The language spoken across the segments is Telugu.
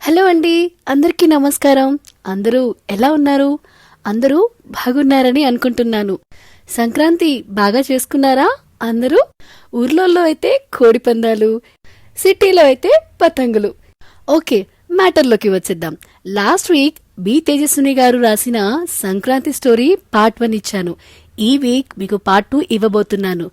హలో అండి అందరికీ నమస్కారం. అందరూ ఎలా ఉన్నారు? అందరూ బాగున్నారని అనుకుంటున్నాను. సంక్రాంతి బాగా చేసుకున్నారా? అందరూ? ఊర్లలో అయితే కోడి పందాలు సిటీలో అయితే పతంగులు. ఓకే మ్యాటర్లోకి వచ్చేద్దాం. లాస్ట్ వీక్ బి తేజస్విని గారు రాసిన సంక్రాంతి స్టోరీ పార్ట్ వన్ ఇచ్చాను. ఈ వీక్ మీకు పార్ట్ టూ ఇవ్వబోతున్నాను.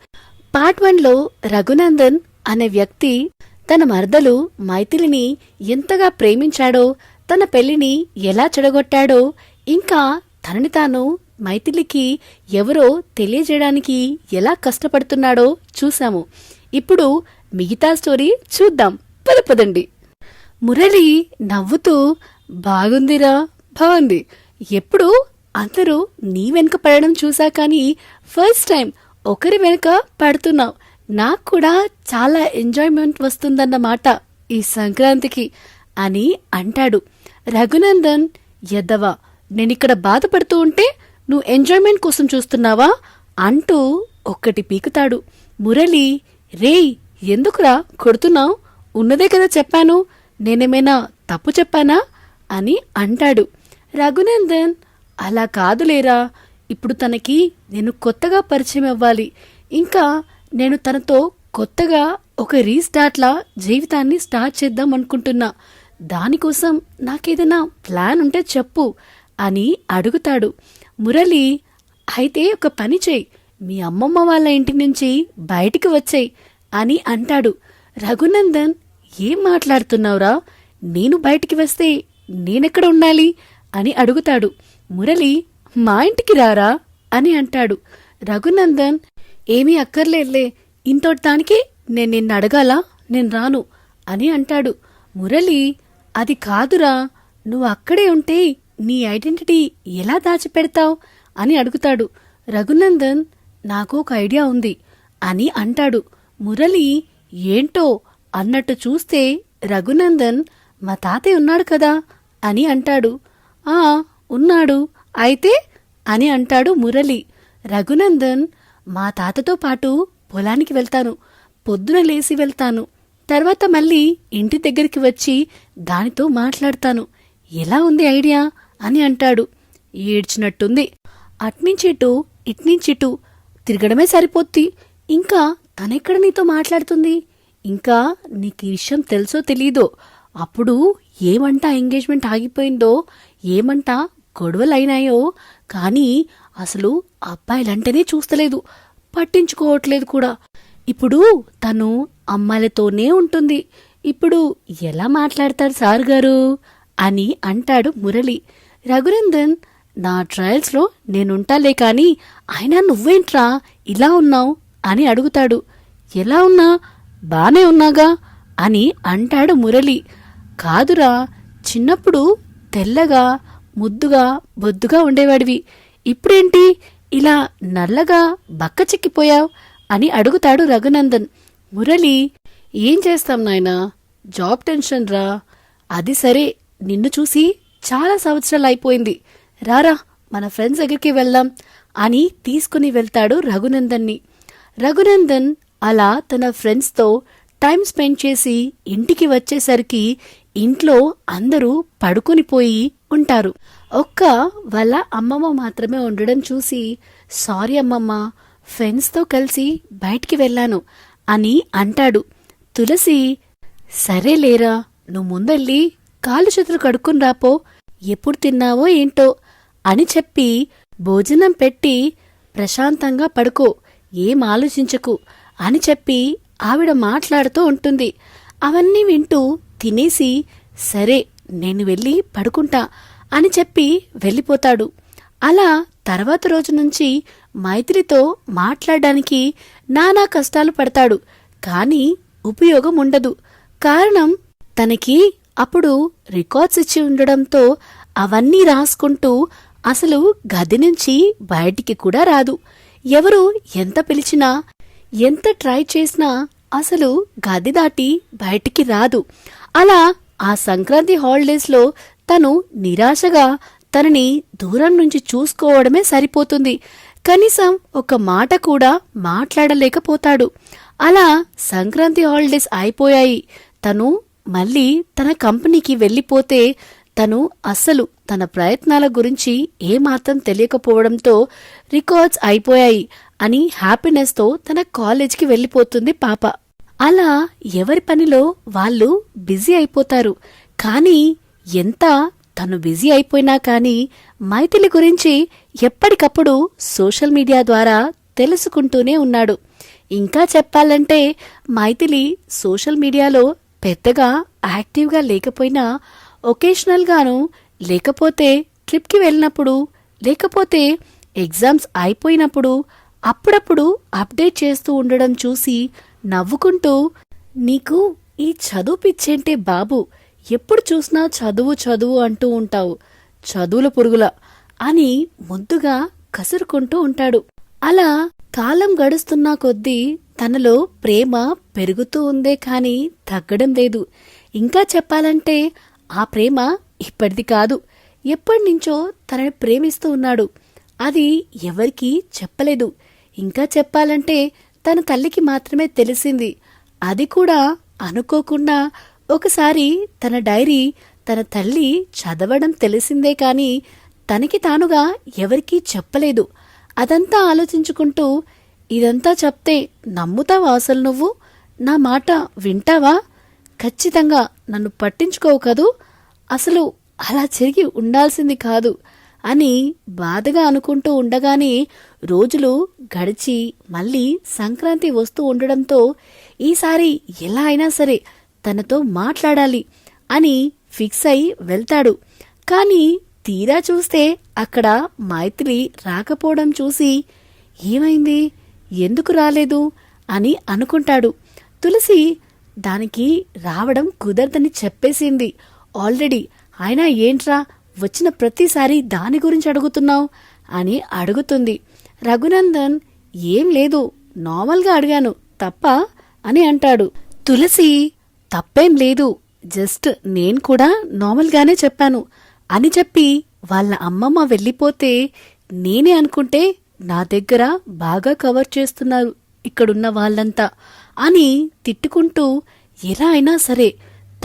పార్ట్ వన్లో రఘునందన్ అనే వ్యక్తి తన మరదలు మైథిలిని ఎంతగా ప్రేమించాడో తన పెళ్ళిని ఎలా చెడగొట్టాడో ఇంకా తనని తాను మైథిలికి ఎవరో తెలియజేయడానికి ఎలా కష్టపడుతున్నాడో చూశాము. ఇప్పుడు మిగతా స్టోరీ చూద్దాం. పద పదండి. మురళి నవ్వుతూ బాగుందిరా బాగుంది ఎప్పుడు అందరూ నీ వెనుక పడడం చూసా కానీ ఫస్ట్ టైం ఒకరి వెనుక పడుతున్నావు. నాకు కూడా చాలా ఎంజాయ్మెంట్ వస్తుందన్నమాట ఈ సంక్రాంతికి అని అంటాడు. రఘునందన్ ఎద్దవా నేనిక్కడ బాధపడుతూ ఉంటే నువ్వు ఎంజాయ్మెంట్ కోసం చూస్తున్నావా? అంటూ ఒక్కటి పీకుతాడు. మురళి రేయ్ ఎందుకురా కొడుతున్నావు? ఉన్నదే కదా చెప్పాను. నేనేమైనా తప్పు చెప్పానా? అని అంటాడు. రఘునందన్ అలా కాదులేరా. ఇప్పుడు తనకి నేను కొత్తగా పరిచయం అవ్వాలి. ఇంకా నేను తనతో కొత్తగా ఒక రీస్టార్ట్లా జీవితాన్ని స్టార్ట్ చేద్దాం అనుకుంటున్నా. దానికోసం నాకేదైనా ప్లాన్ ఉంటే చెప్పు అని అడుగుతాడు. మురళి అయితే ఒక పని చేయి. మీ అమ్మమ్మ వాళ్ళ ఇంటి నుంచి బయటికి వచ్చేయి అని అంటాడు. రఘునందన్ ఏం మాట్లాడుతున్నావురా? నేను బయటికి వస్తే నేనెక్కడ ఉండాలి? అని అడుగుతాడు. మురళి మా ఇంటికి రారా? అని అంటాడు. రఘునందన్ ఏమీ అక్కర్లేదులే. ఇంతటి దానికి నేను నిన్ను అడగాలా? నేను రాను అని అంటాడు. మురళి అది కాదురా. నువ్వు అక్కడే ఉంటే నీ ఐడెంటిటీ ఎలా దాచిపెడతావు అని అడుగుతాడు. రఘునందన్ నాకు ఒక ఐడియా ఉంది అని అంటాడు. మురళి ఏంటో అన్నట్టు చూస్తే రఘునందన్ మా తాతయ్య ఉన్నాడు కదా అని అంటాడు. ఆ ఉన్నాడు అయితే అని అంటాడు మురళి. రఘునందన్ మా తాతతో పాటు పొలానికి వెళ్తాను. పొద్దున లేసి వెళ్తాను. తర్వాత మళ్ళీ ఇంటి దగ్గరికి వచ్చి దానితో మాట్లాడతాను. ఎలా ఉంది ఐడియా? అని అంటాడు. ఏడ్చినట్టుంది. అట్నించిటు ఇట్నించిటు తిరగడమే సరిపోద్ది. ఇంకా తనెక్కడ నీతో మాట్లాడుతుంది? ఇంకా నీకు ఈ విషయం తెలుసో తెలీదో? అప్పుడు ఏమంట ఎంగేజ్మెంట్ ఆగిపోయిందో ఏమంట గొడవలైనాయో కానీ అసలు అబ్బాయిలంటేనే చూస్తలేదు. పట్టించుకోవట్లేదు కూడా. ఇప్పుడు తను అమ్మాయిలతోనే ఉంటుంది. ఇప్పుడు ఎలా మాట్లాడతారు సార్ గారు? అని అంటాడు మురళి. రఘునందన్ నా ట్రయల్స్లో నేనుంటాలే కానీ అయినా నువ్వేంట్రా ఇలా ఉన్నావు? అని అడుగుతాడు. ఎలా ఉన్నా? బానే ఉన్నాగా? అని అంటాడు మురళి. కాదురా చిన్నప్పుడు తెల్లగా ముద్దుగా బొద్దుగా ఉండేవాడివి. ఇప్పుడేంటి? ఇలా నల్లగా బక్కచిక్కిపోయావు అని అడుగుతాడు రఘునందన్. మురళి ఏం చేస్తాం నాయనా? జాబ్ టెన్షన్ రా. అది సరే నిన్ను చూసి చాలా సంవత్సరాలు అయిపోయింది రారా మన ఫ్రెండ్స్ దగ్గరికి వెళ్దాం అని తీసుకుని వెళ్తాడు రఘునందన్ని. రఘునందన్ అలా తన ఫ్రెండ్స్తో టైం స్పెండ్ చేసి ఇంటికి వచ్చేసరికి ఇంట్లో అందరూ పడుకొని పోయి ఉంటారు. ఒక్క వాళ్ళ అమ్మమ్మ మాత్రమే ఉండడం చూసి సారీ అమ్మమ్మ ఫ్రెండ్స్తో కలిసి బయటికి వెళ్ళాను అని అంటాడు. తులసి సరే లేరా నువ్వు ముందెళ్ళి కాళ్ళు చేతులు కడుక్కుని రాపో ఎప్పుడు తిన్నావో ఏంటో అని చెప్పి భోజనం పెట్టి ప్రశాంతంగా పడుకో ఏం ఆలోచించకు అని చెప్పి ఆవిడ మాట్లాడుతూ ఉంటుంది. అవన్నీ వింటూ తినేసి సరే నేను వెళ్ళి పడుకుంటా అని చెప్పి వెళ్ళిపోతాడు. అలా తర్వాత రోజు నుంచి మైత్రితో మాట్లాడడానికి నానా కష్టాలు పడతాడు. కానీ ఉపయోగం ఉండదు. కారణం తనకి అప్పుడు రికార్డ్స్ ఇచ్చి ఉండడంతో అవన్నీ రాసుకుంటూ అసలు గది నుంచి బయటికి కూడా రాదు. ఎవరు ఎంత పిలిచినా ఎంత ట్రై చేసినా అసలు గది దాటి బయటికి రాదు. అలా ఆ సంక్రాంతి హాలిడేస్లో తను నిరాశగా తనని దూరం నుంచి చూసుకోవడమే సరిపోతుంది. కనీసం ఒక మాట కూడా మాట్లాడలేకపోతాడు. అలా సంక్రాంతి హాలిడేస్ అయిపోయాయి. తను మళ్ళీ తన కంపెనీకి వెళ్ళిపోతే తను అస్సలు తన ప్రయత్నాల గురించి ఏమాత్రం తెలియకపోవడంతో రికార్డ్స్ అయిపోయాయి అని హ్యాపీనెస్తో తన కాలేజ్కి వెళ్ళిపోతుంది పాప. అలా ఎవరి పనిలో వాళ్ళు బిజీ అయిపోతారు. కానీ ఎంత తను బిజీ అయిపోయినా కానీ మైథిలి గురించి ఎప్పటికప్పుడు సోషల్ మీడియా ద్వారా తెలుసుకుంటూనే ఉన్నాడు. ఇంకా చెప్పాలంటే మైథిలి సోషల్ మీడియాలో పెద్దగా యాక్టివ్గా లేకపోయినా ఒకేషనల్గాను లేకపోతే ట్రిప్కి వెళ్ళినప్పుడు లేకపోతే ఎగ్జామ్స్ అయిపోయినప్పుడు అప్పుడప్పుడు అప్డేట్ చేస్తూ ఉండడం చూసి నవ్వుకుంటూ నీకు ఈ చదువు పిచ్చేంటే బాబు ఎప్పుడు చూసినా చదువు చదువు అంటూ ఉంటావు. చదువుల పురుగుల అని ముద్దుగా కసురుకుంటూ ఉంటాడు. అలా కాలం గడుస్తున్నా కొద్దీ తనలో ప్రేమ పెరుగుతూ ఉందే కాని తగ్గడం లేదు. ఇంకా చెప్పాలంటే ఆ ప్రేమ ఇప్పటిది కాదు. ఎప్పటినుంచో తనని ప్రేమిస్తూ ఉన్నాడు. అది ఎవరికీ చెప్పలేదు. ఇంకా చెప్పాలంటే తన తల్లికి మాత్రమే తెలిసింది. అది కూడా అనుకోకుండా ఒకసారి తన డైరీ తన తల్లి చదవడం తెలిసిందే కాని తనకి తానుగా ఎవరికీ చెప్పలేదు. అదంతా ఆలోచించుకుంటూ ఇదంతా చెప్తే నమ్ముతావా అసలు నువ్వు? నా మాట వింటావా? ఖచ్చితంగా నన్ను పట్టించుకోవు కదూ? అసలు అలా జరిగి ఉండాల్సింది కాదు అని బాధగా అనుకుంటూ ఉండగానే రోజులు గడిచి మళ్ళీ సంక్రాంతి వస్తూ ఉండడంతో ఈసారి ఎలా అయినా సరే తనతో మాట్లాడాలి అని ఫిక్స్ అయి వెళ్తాడు. కానీ తీరా చూస్తే అక్కడ మైత్రి రాకపోవడం చూసి ఏమైంది? ఎందుకు రాలేదు? అని అనుకుంటాడు. తులసి దానికి రావడం కుదరదని చెప్పేసింది. ఆల్రెడీ అయినా ఏంట్రా? వచ్చిన ప్రతిసారి దాని గురించి అడుగుతున్నావు? అని అడుగుతుంది. రఘునందన్ ఏం లేదు. నార్మల్గా అడిగాను తప్ప అని అంటాడు. తులసి తప్పేం లేదు. జస్ట్ నేను కూడా నార్మల్గానే చెప్పాను. అని చెప్పి వాళ్ళ అమ్మమ్మ వెళ్ళిపోతే నేనే అనుకుంటే నా దగ్గర బాగా కవర్ చేస్తున్నారు ఇక్కడున్న వాళ్ళంతా అని తిట్టుకుంటూ ఎలా అయినా సరే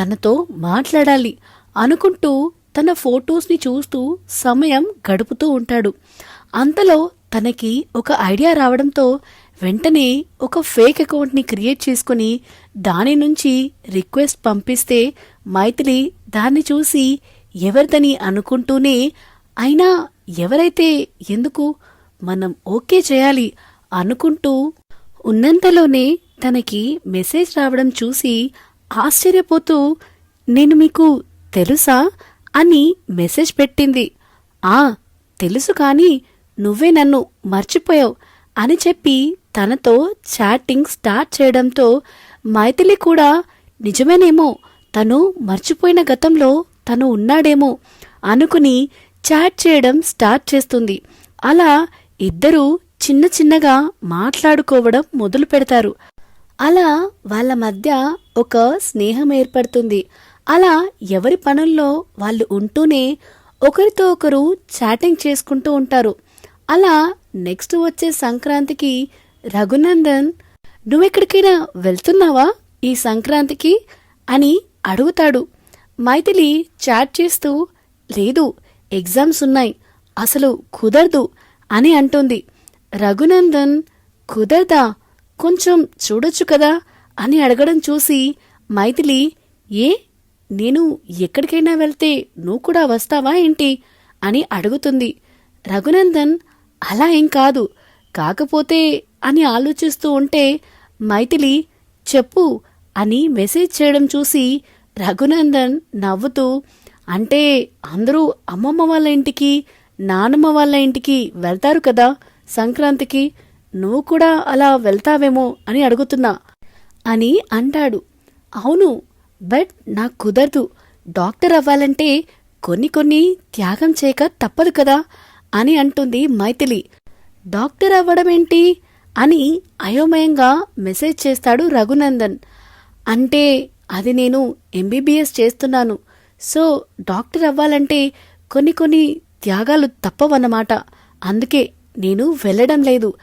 తనతో మాట్లాడాలి అనుకుంటూ తన ఫొటోస్ని చూస్తూ సమయం గడుపుతూ ఉంటాడు. అంతలో తనకి ఒక ఐడియా రావడంతో వెంటనే ఒక ఫేక్ అకౌంట్ని క్రియేట్ చేసుకుని దాని నుంచి రిక్వెస్ట్ పంపిస్తే మైథిలి దాన్ని చూసి ఎవరిదని అనుకుంటూనే అయినా ఎవరైతే ఎందుకు మనం ఓకే చేయాలి అనుకుంటూ ఉన్నంతలోనే తనకి మెసేజ్ రావడం చూసి ఆశ్చర్యపోతూ నేను మీకు తెలుసా? అని మెసేజ్ పెట్టింది. ఆ తెలుసు కాని నువ్వే నన్ను మర్చిపోయావు అని చెప్పి తనతో చాటింగ్ స్టార్ట్ చేయడంతో మైథిలి కూడా నిజమేనేమో తను మర్చిపోయిన గతంలో తను ఉన్నాడేమో అనుకుని చాట్ చేయడం స్టార్ట్ చేస్తుంది. అలా ఇద్దరూ చిన్న చిన్నగా మాట్లాడుకోవడం మొదలు పెడతారు. అలా వాళ్ళ మధ్య ఒక స్నేహం ఏర్పడుతుంది. అలా ఎవరి పనుల్లో వాళ్ళు ఉంటూనే ఒకరితో ఒకరు చాటింగ్ చేసుకుంటూ ఉంటారు. అలా నెక్స్ట్ వచ్చే సంక్రాంతికి రఘునందన్ నువ్వెక్కడికైనా వెళ్తున్నావా ఈ సంక్రాంతికి? అని అడుగుతాడు. మైథిలి చాట్ చేస్తూ లేదు ఎగ్జామ్స్ ఉన్నాయి అసలు కుదరదు అని అంటుంది. రఘునందన్ కుదరదా కొంచెం చూడొచ్చు కదా అని అడగడం చూసి మైథిలి ఏ నేను ఎక్కడికైనా వెళ్తే నువ్వు కూడా వస్తావా ఏంటి? అని అడుగుతుంది. రఘునందన్ అలా ఏం కాదు కాకపోతే అని ఆలోచిస్తూ ఉంటే మైథిలి చెప్పు అని మెసేజ్ చేయడం చూసి రఘునందన్ నవ్వుతూ అంటే అందరూ అమ్మమ్మ వాళ్ళ ఇంటికి నానమ్మ వాళ్ళ ఇంటికి వెళ్తారు కదా సంక్రాంతికి? నువ్వు కూడా అలా వెళ్తావేమో అని అడుగుతున్నా అని అంటాడు. అవును బట్ నాకు కుదరదు. డాక్టర్ అవ్వాలంటే కొన్ని కొన్ని త్యాగం చేయక తప్పదు కదా అని అంటుంది మైథిలి. డాక్టర్ అవ్వడమేంటి? అని అయోమయంగా మెసేజ్ చేస్తాడు రఘునందన్. అంటే అది నేను ఎంబీబీఎస్ చేస్తున్నాను. సో డాక్టర్ అవ్వాలంటే కొన్ని కొన్ని త్యాగాలు తప్పవన్నమాట. అందుకే నేను వెళ్ళడం లేదు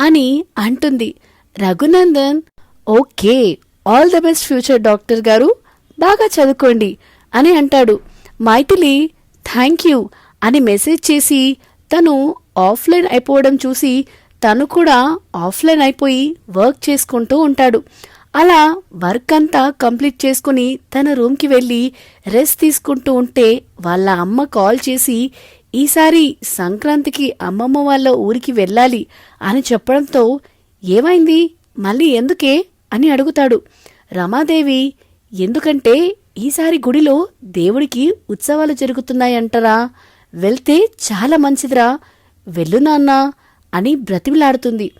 అని అంటుంది Raghunandan. Okay all the best future doctor గారు. బాగా చదువుకోండి అని అంటాడు. మైథిలి థ్యాంక్ యూ అని మెసేజ్ చేసి తను ఆఫ్లైన్ అయిపోవడం చూసి తను కూడా ఆఫ్లైన్ అయిపోయి వర్క్ చేసుకుంటూ ఉంటాడు. అలా వర్క్ అంతా కంప్లీట్ చేసుకుని తన రూమ్కి వెళ్ళి రెస్ట్ తీసుకుంటూ ఉంటే వాళ్ళ అమ్మ కాల్ చేసి ఈసారి సంక్రాంతికి అమ్మమ్మ వాళ్ళ ఊరికి వెళ్ళాలి అని చెప్పడంతో ఏమైంది? మళ్ళీ ఎందుకే? అని అడుగుతాడు. రమాదేవి ఎందుకంటే ఈసారి గుడిలో దేవుడికి ఉత్సవాలు జరుగుతున్నాయంటరా. వెళ్తే చాలా మంచిదిరా. వెళ్ళు నాన్నా అని బ్రతిమిలాడుతుంది.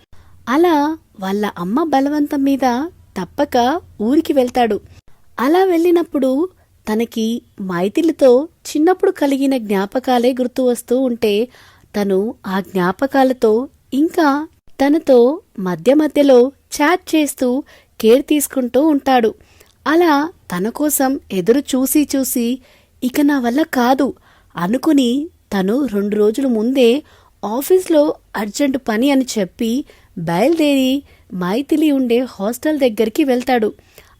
అలా వాళ్ళ అమ్మ బలవంతం మీద తప్పక ఊరికి వెళ్తాడు. అలా వెళ్ళినప్పుడు తనకి మైథిలితో చిన్నప్పుడు కలిగిన జ్ఞాపకాలే గుర్తు వస్తూ ఉంటే తను ఆ జ్ఞాపకాలతో ఇంకా తనతో మధ్య మధ్యలో చాట్ చేస్తూ కేర్ తీసుకుంటూ ఉంటాడు. అలా తన కోసం ఎదురు చూసి చూసి ఇక నా వల్ల కాదు అనుకుని తను రెండు రోజుల ముందే ఆఫీస్లో అర్జెంటు పని అని చెప్పి బయలుదేరి మైథిలి ఉండే హాస్టల్ దగ్గరికి వెళ్తాడు.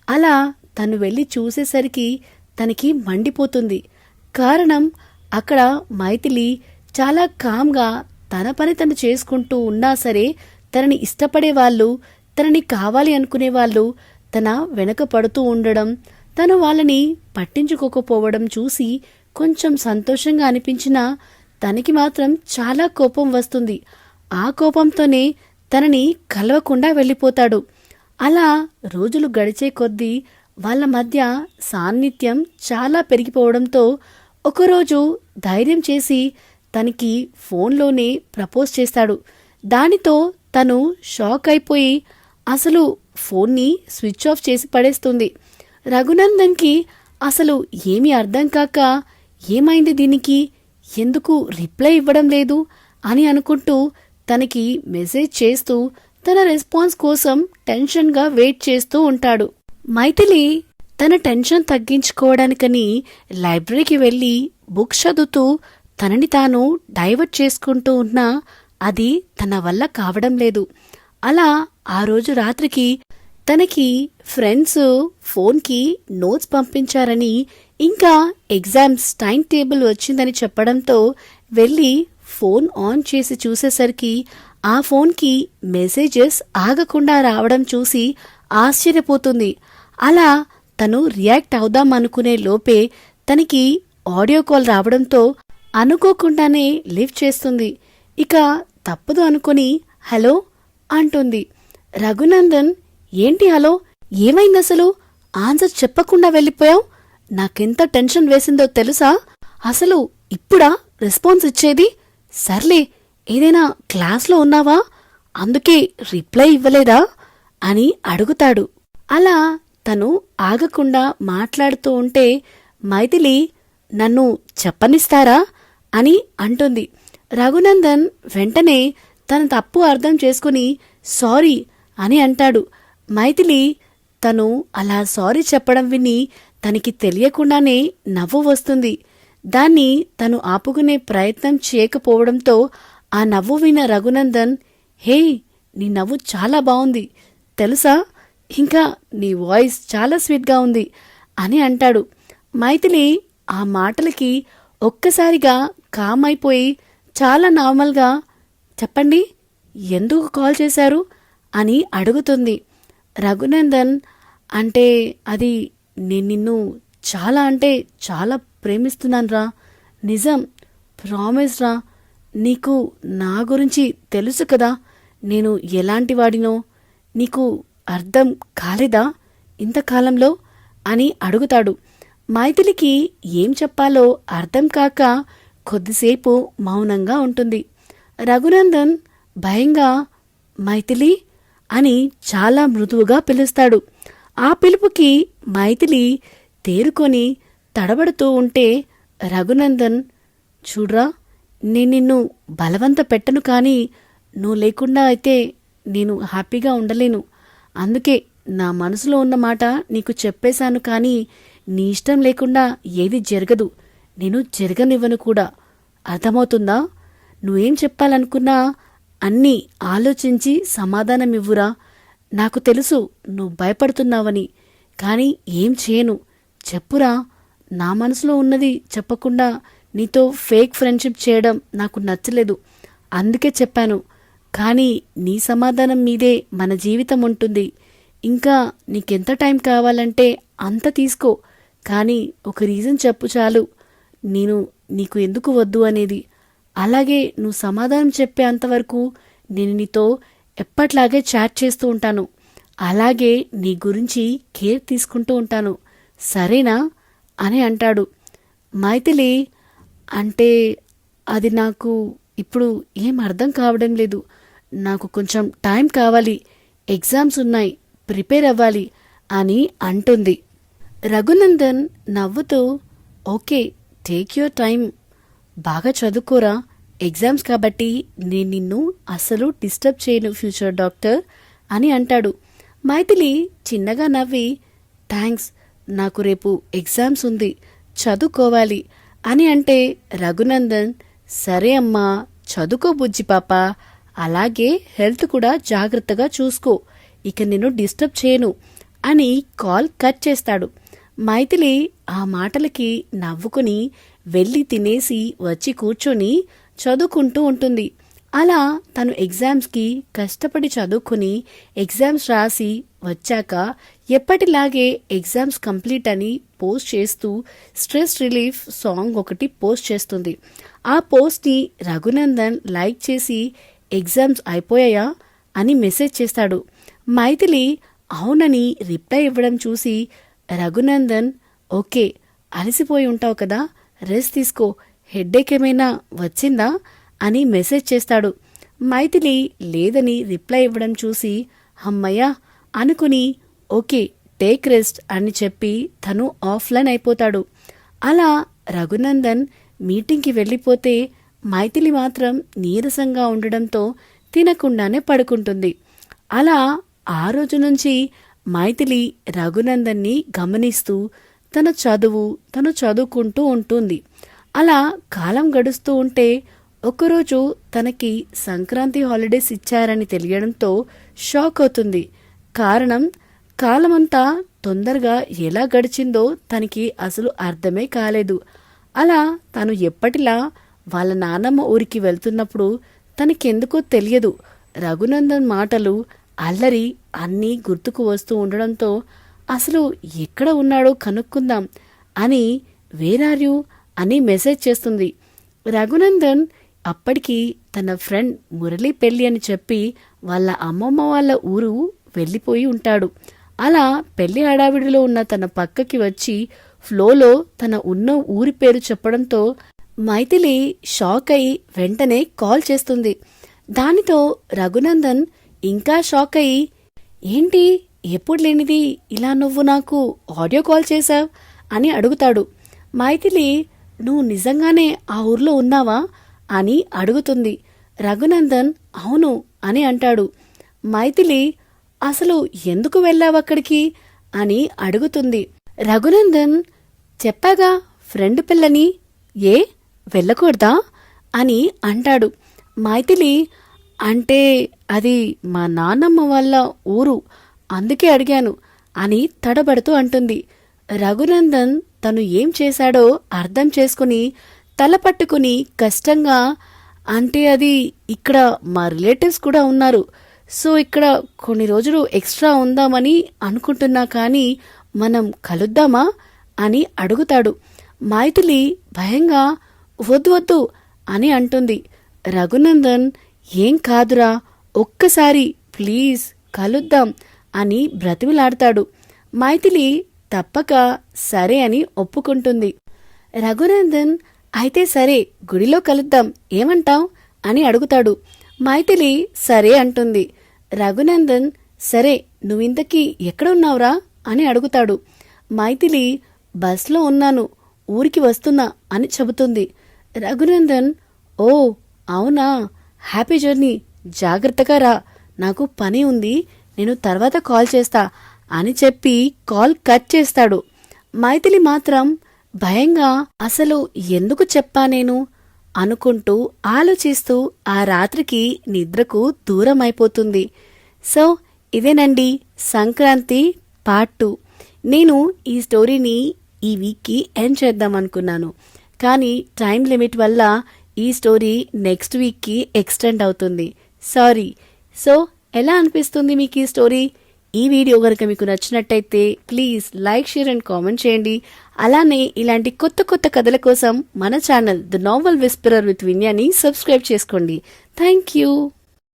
అలా తను వెళ్ళి చూసేసరికి తనకి మండిపోతుంది. కారణం అక్కడ మైథిలి చాలా కామ్గా తన పని తను చేసుకుంటూ ఉన్నా సరే తనని ఇష్టపడే వాళ్ళు తనని కావాలి అనుకునే వాళ్ళు తన వెనక పడుతూ ఉండడం తను వాళ్ళని పట్టించుకోకపోవడం చూసి కొంచెం సంతోషంగా అనిపించినా తనకి మాత్రం చాలా కోపం వస్తుంది. ఆ కోపంతోనే తనని కలవకుండా వెళ్ళిపోతాడు. అలా రోజులు గడిచే కొద్దీ వాళ్ళ మధ్య సాన్నిధ్యం చాలా పెరిగిపోవడంతో ఒకరోజు ధైర్యం చేసి తనకి ఫోన్లోనే ప్రపోజ్ చేస్తాడు. దానితో తను షాక్ అయిపోయి అసలు ఫోన్ని స్విచ్ ఆఫ్ చేసి పడేస్తుంది. రఘునందన్కి అసలు ఏమీ అర్థం కాక ఏమైంది దీనికి? ఎందుకు రిప్లై ఇవ్వడం లేదు అని అనుకుంటూ తనకి మెసేజ్ చేస్తూ తన రెస్పాన్స్ కోసం టెన్షన్గా వెయిట్ చేస్తూ ఉంటాడు. మైథిలి తన టెన్షన్ తగ్గించుకోవడానికని లైబ్రరీకి వెళ్ళి బుక్స్ చదువుతూ తనని తాను డైవర్ట్ చేసుకుంటూ ఉన్నా అది తన వల్ల కావడం లేదు. అలా ఆ రోజు రాత్రికి తనకి ఫ్రెండ్స్ ఫోన్కి నోట్స్ పంపించారని ఇంకా ఎగ్జామ్స్ టైం టేబుల్ వచ్చిందని చెప్పడంతో వెళ్ళి ఫోన్ ఆన్ చేసి చూసేసరికి ఆ ఫోన్కి మెసేజెస్ ఆగకుండా రావడం చూసి ఆశ్చర్యపోతుంది. అలా తను రియాక్ట్ అవుదాం అనుకునే లోపే తనకి ఆడియో కాల్ రావడంతో అనుకోకుండానే లిఫ్ట్ చేస్తుంది. ఇక తప్పదు అనుకుని హలో అంటుంది. రఘునందన్ ఏంటి హలో? ఏమైంది అసలు ఆన్సర్ చెప్పకుండా వెళ్ళిపోయావు? నాకెంత టెన్షన్ వేసిందో తెలుసా? అసలు ఇప్పుడా రెస్పాన్స్ ఇచ్చేది? సర్లే ఏదైనా క్లాస్లో ఉన్నావా? అందుకే రిప్లై ఇవ్వలేదా? అని అడుగుతాడు. అలా తను ఆగకుండా మాట్లాడుతూ ఉంటే మైథిలి నన్ను చెప్పనిస్తారా? అని అంటుంది. రఘునందన్ వెంటనే తన తప్పు అర్థం చేసుకుని సారీ అని అంటాడు. మైథిలి తను అలా సారీ చెప్పడం విని తనకి తెలియకుండానే నవ్వు వస్తుంది. దాన్ని తను ఆపుకునే ప్రయత్నం చేయకపోవడంతో ఆ నవ్వు విన్న రఘునందన్ హే నీ నవ్వు చాలా బాగుంది తెలుసా? ఇంకా నీ వాయిస్ చాలా స్వీట్గా ఉంది అని అంటాడు. మైథిలి ఆ మాటలకి ఒక్కసారిగా కామ్ అయిపోయి చాలా నార్మల్గా చెప్పండి ఎందుకు కాల్ చేశారు? అని అడుగుతుంది. రఘునందన్ అంటే అది నేను నిన్ను చాలా అంటే చాలా ప్రేమిస్తున్నాను రా నిజం ప్రామిస్ రా. నీకు నా గురించి తెలుసు కదా. నేను ఎలాంటి వాడినో. నీకు అర్థం కాలేదా ఇంతకాలంలో అని అడుగుతాడు. మైథిలికి ఏం చెప్పాలో అర్థం కాక కొద్దిసేపు మౌనంగా ఉంటుంది. రఘునందన్ భయంగా మైథిలి అని చాలా మృదువుగా పిలుస్తాడు. ఆ పిలుపుకి మైథిలి తేరుకొని తడబడుతూ ఉంటే రఘునందన్ చూడ్రా నేను నిన్ను బలవంత పెట్టను కానీ నువ్వు లేకుండా అయితే నేను హ్యాపీగా ఉండలేను. అందుకే నా మనసులో ఉన్న మాట నీకు చెప్పేశాను కానీ నీ ఇష్టం లేకుండా ఏది జరగదు. నేను జరగనివ్వను కూడా. అర్థమవుతుందా? నువ్వేం చెప్పాలనుకున్నా అన్నీ ఆలోచించి సమాధానం ఇవ్వురా నాకు తెలుసు నువ్వు భయపడుతున్నావని కానీ ఏం చేయను. చెప్పురా నా మనసులో ఉన్నది చెప్పకుండా నీతో ఫేక్ ఫ్రెండ్షిప్ చేయడం నాకు నచ్చలేదు. అందుకే చెప్పాను. కానీ నీ సమాధానం మీదే మన జీవితం ఉంటుంది. ఇంకా నీకెంత టైం కావాలంటే అంత తీసుకో. కానీ ఒక రీజన్ చెప్పు చాలు. నేను నీకు ఎందుకు వద్దు అనేది. అలాగే నువ్వు సమాధానం చెప్పే అంతవరకు నేను నీతో ఎప్పట్లాగే చాట్ చేస్తూ ఉంటాను. అలాగే నీ గురించి కేర్ తీసుకుంటూ ఉంటాను. సరేనా? అని అంటాడు. మైథిలి అంటే అది నాకు ఇప్పుడు ఏం అర్థం కావడం లేదు. నాకు కొంచెం టైం కావాలి. ఎగ్జామ్స్ ఉన్నాయి. ప్రిపేర్ అవ్వాలి అని అంటుంది. రఘునందన్ నవ్వుతూ ఓకే టేక్ యువర్ టైం. బాగా చదువుకోరా. ఎగ్జామ్స్ కాబట్టి నేను నిన్ను అసలు డిస్టర్బ్ చేయను ఫ్యూచర్ డాక్టర్ అని అంటాడు. మైథిలి చిన్నగా నవ్వి థ్యాంక్స్ నాకు రేపు ఎగ్జామ్స్ ఉంది చదువుకోవాలి అని అంటే రఘునందన్ సరే అమ్మా చదువుకో బుజ్జి పాప అలాగే హెల్త్ కూడా జాగ్రత్తగా చూసుకో ఇక నేను డిస్టర్బ్ చేయను అని కాల్ కట్ చేస్తాడు. మైథిలి ఆ మాటలకి నవ్వుకుని వెళ్ళి తినేసి వచ్చి కూర్చొని చదువుకుంటూ ఉంటుంది. అలా తను ఎగ్జామ్స్కి కష్టపడి చదువుకుని ఎగ్జామ్స్ రాసి వచ్చాక ఎప్పటిలాగే ఎగ్జామ్స్ కంప్లీట్ అని పోస్ట్ చేస్తూ స్ట్రెస్ రిలీఫ్ సాంగ్ ఒకటి పోస్ట్ చేస్తుంది. ఆ పోస్ట్ని రఘునందన్ లైక్ చేసి ఎగ్జామ్స్ అయిపోయాయా అని మెసేజ్ చేస్తాడు. మైథిలి అవునని రిప్లై ఇవ్వడం చూసి రఘునందన్ ఓకే అలసిపోయి ఉంటావు కదా రెస్ట్ తీసుకో హెడ్ఏక్ ఏమైనా వచ్చిందా అని మెసేజ్ చేస్తాడు. మైథిలి లేదని రిప్లై ఇవ్వడం చూసి అమ్మయ్యా అనుకుని ఓకే టేక్ రెస్ట్ అని చెప్పి తను ఆఫ్లైన్ అయిపోతాడు. అలా రఘునందన్ మీటింగ్కి వెళ్ళిపోతే మైథిలి మాత్రం నీరసంగా ఉండడంతో తినకుండానే పడుకుంటుంది. అలా ఆ రోజు నుంచి మైథిలి రఘునందన్ని గమనిస్తూ తన చదువు తను చదువుకుంటూ ఉంటుంది. అలా కాలం గడుస్తూ ఉంటే ఒకరోజు తనకి సంక్రాంతి హాలిడేస్ ఇచ్చారని తెలియడంతో షాక్ అవుతుంది. కారణం కాలమంతా తొందరగా ఎలా గడిచిందో తనకి అసలు అర్థమే కాలేదు. అలా తను ఎప్పటిలా వాళ్ళ నానమ్మ ఊరికి వెళ్తున్నప్పుడు తనకెందుకో తెలియదు. రఘునందన్ మాటలు అల్లరి అన్నీ గుర్తుకు వస్తూ ఉండడంతో అసలు ఎక్కడ ఉన్నాడో కనుక్కుందాం అని వేరార్యూ అని మెసేజ్ చేస్తుంది. రఘునందన్ అప్పటికి తన ఫ్రెండ్ మురళి పెళ్ళి అని చెప్పి వాళ్ళ అమ్మమ్మ వాళ్ళ ఊరు వెళ్ళిపోయి ఉంటాడు. అలా పెళ్ళి హడావిడిలో ఉన్న తన పక్కకి వచ్చి ఫ్లోలో తన ఉన్న ఊరి పేరు చెప్పడంతో మైథిలి షాక్ అయి వెంటనే కాల్ చేస్తుంది. దానితో రఘునందన్ ఇంకా షాక్ అయి ఏంటి? ఎప్పుడు లేనిది? ఇలా నువ్వు నాకు ఆడియో కాల్ చేశావ్? అని అడుగుతాడు. మైథిలి నువ్వు నిజంగానే ఆ ఊర్లో ఉన్నావా? అని అడుగుతుంది. రఘునందన్ అవును అని అంటాడు. మైథిలి అసలు ఎందుకు వెళ్ళావక్కడికి అని అడుగుతుంది. రఘునందన్ చెప్పాగా ఫ్రెండ్ పిల్లని ఏ వెళ్ళకూడదా? అని అంటాడు. మైథిలి అంటే అది మా నాన్నమ్మ వాళ్ళ ఊరు అందుకే అడిగాను అని తడబడుతూ అంటుంది. రఘునందన్ తను ఏం చేశాడో అర్థం చేసుకుని తల పట్టుకుని కష్టంగా అంటే అది ఇక్కడ మా రిలేటివ్స్ కూడా ఉన్నారు. సో ఇక్కడ కొన్ని రోజులు ఎక్స్ట్రా ఉందామని అనుకుంటున్నా కానీ మనం కలుద్దామా అని అడుగుతాడు. మైథిలి భయంగా వద్దు వద్దు అని అంటుంది. రఘునందన్ ఏం కాదురా ఒక్కసారి ప్లీజ్ కలుద్దాం అని బ్రతిమిలాడతాడు. మైథిలి తప్పక సరే అని ఒప్పుకుంటుంది. రఘునందన్ అయితే సరే గుడిలో కలుద్దాం ఏమంటావ్? అని అడుగుతాడు. మైథిలి సరే అంటుంది. రఘునందన్ సరే నువ్వింతకీ ఎక్కడున్నావురా? అని అడుగుతాడు. మైథిలి బస్లో ఉన్నాను ఊరికి వస్తున్నా అని చెబుతుంది. రఘునందన్ ఓ అవునా? హ్యాపీ జర్నీ జాగ్రత్తగా రా. నాకు పని ఉంది నేను తర్వాత కాల్ చేస్తా. అని చెప్పి కాల్ కట్ చేస్తాడు. మైథిలి మాత్రం భయంగా అసలు ఎందుకు చెప్పా నేను? అనుకుంటూ ఆలోచిస్తూ ఆ రాత్రికి నిద్రకు దూరం అయిపోతుంది సో ఇదేనండి సంక్రాంతి పార్ట్ టూ. నేను ఈ స్టోరీని ఈ వీక్కి ఎండ్ చేద్దాం అనుకున్నాను కానీ టైం లిమిట్ వల్ల ఈ స్టోరీ నెక్స్ట్ వీక్కి ఎక్స్టెండ్ అవుతుంది. సారీ. సో ఎలా అనిపిస్తుంది మీకు ఈ స్టోరీ? ఈ వీడియో కనుక మీకు నచ్చినట్టయితే please like share and comment చేయండి. అలానే ఇలాంటి కొత్త కొత్త కథల కోసం మన channel the novel whisperer with Vinyani subscribe చేసుకోండి. Thank you.